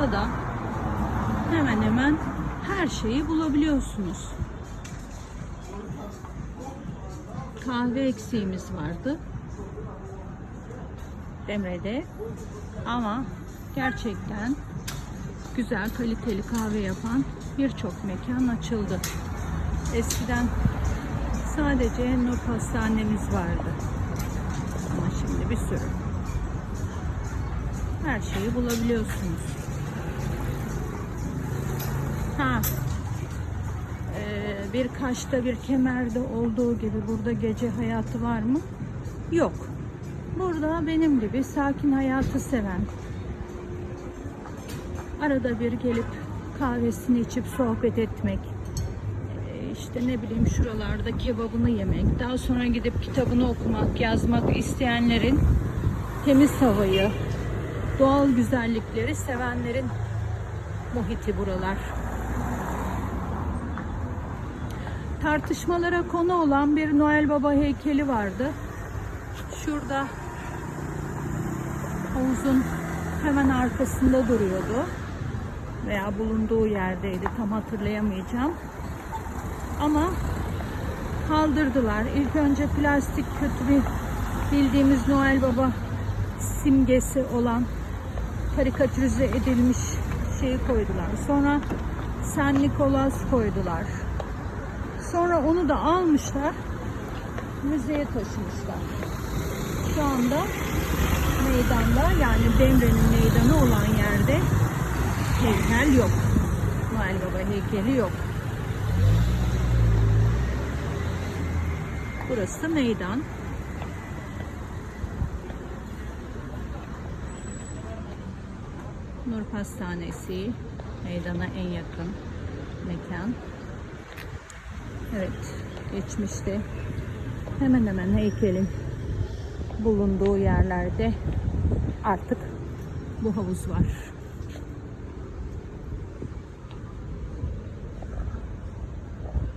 da hemen hemen her şeyi bulabiliyorsunuz. Kahve eksiğimiz vardı. Demre'de. Ama gerçekten güzel kaliteli kahve yapan birçok mekan açıldı. Eskiden sadece Nur Pastanemiz vardı. Ama şimdi bir sürü. Her şeyi bulabiliyorsunuz. Ha. Ee, bir Kaş'ta bir Kemer'de olduğu gibi burada gece hayatı var mı? Yok. Burada benim gibi sakin hayatı seven, arada bir gelip kahvesini içip sohbet etmek, e, işte ne bileyim şuralarda kebabını yemek, daha sonra gidip kitabını okumak, yazmak isteyenlerin temiz havayı, doğal güzellikleri sevenlerin muhiti buralar. Tartışmalara konu olan bir Noel Baba heykeli vardı. Şurada havuzun hemen arkasında duruyordu. Veya bulunduğu yerdeydi. Tam hatırlayamayacağım. Ama kaldırdılar. İlk önce plastik kötü bir bildiğimiz Noel Baba simgesi olan karikatürize edilmiş şeyi koydular. Sonra San Nikolas koydular. Sonra onu da almışlar. Müzeye taşımışlar. Şu anda meydanda yani Demre'nin meydanı olan yerde heykel yok. Noel Baba heykeli yok. Burası meydan. Nur Pastanesi meydana en yakın mekan. Evet, geçmişte hemen hemen heykelin bulunduğu yerlerde artık bu havuz var.